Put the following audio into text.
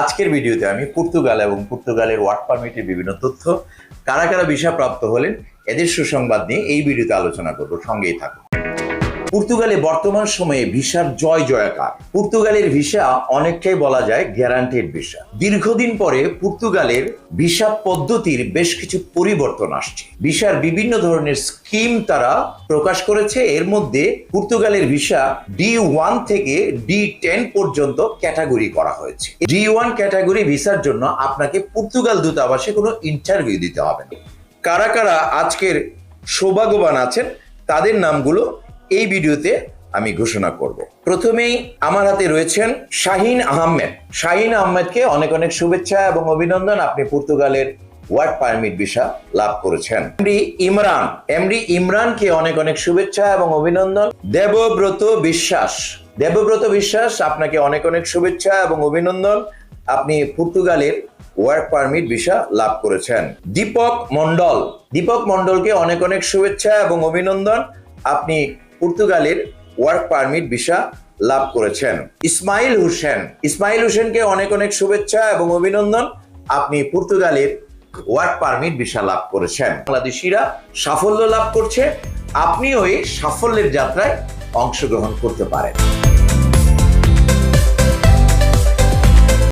আজকের ভিডিওতে আমি পর্তুগাল এবং পর্তুগালের ওয়ার্ক পারমিটের বিভিন্ন তথ্য, কারা কারা ভিসা প্রাপ্ত হলেন, এদের সুসংবাদ নিয়ে এই ভিডিওতে আলোচনা করব। সঙ্গেই থাকুন। পর্তুগালে বর্তমান সময়ে ভিসার জয় জয়াকার। পর্তুগালের ভিসা অনেকটাই বলা যায় গ্যারান্টেড ভিসা। দীর্ঘদিন পরে পর্তুগালের ভিসা পদ্ধতির বেশ কিছু পরিবর্তন আসছে। ভিসার বিভিন্ন ধরনের স্কিম তারা প্রকাশ করেছে। এর মধ্যে পর্তুগালের ভিসা ডি ওয়ান থেকে ডি টেন পর্যন্ত ক্যাটাগরি করা হয়েছে। ডি ওয়ান ক্যাটাগরি ভিসার জন্য আপনাকে পর্তুগাল দূতাবাসে কোনো ইন্টারভিউ দিতে হবে না। কারা কারা আজকের সৌভাগ্যবান আছেন, তাদের নামগুলো এই ভিডিওতে আমি ঘোষণা করব। প্রথমেই আমার হাতে রয়েছেন শাহিন আহমেদ। শাহিন আহমেদকে অনেক অনেক শুভেচ্ছা এবং অভিনন্দন আপনি পর্তুগালের ওয়ার্ক পারমিট ভিসা লাভ করেছেন। এমডি ইমরান। এমডি ইমরানকে অনেক অনেক শুভেচ্ছা এবং অভিনন্দন। দেবব্রত বিশ্বাস। দেবব্রত বিশ্বাস আপনাকে অনেক অনেক শুভেচ্ছা এবং অভিনন্দন। আপনি পর্তুগালের ওয়ার্ক পারমিট ভিসা লাভ করেছেন। দীপক মন্ডল দীপক মন্ডলকে অনেক অনেক শুভেচ্ছা এবং অভিনন্দন। আপনি পর্তুগালের ওয়ার্ক পারমিট ভিসা লাভ করেছেন। ইসমাইল হুসেন। ইসমাইল হুসেনকে অনেক অনেক শুভেচ্ছা এবং অভিনন্দন। আপনি পর্তুগালের ওয়ার্ক পারমিট ভিসা লাভ করেছেন। বাংলাদেশিরা সাফল্য লাভ করছে। আপনিও এই সাফল্যের যাত্রায় অংশগ্রহণ করতে পারেন।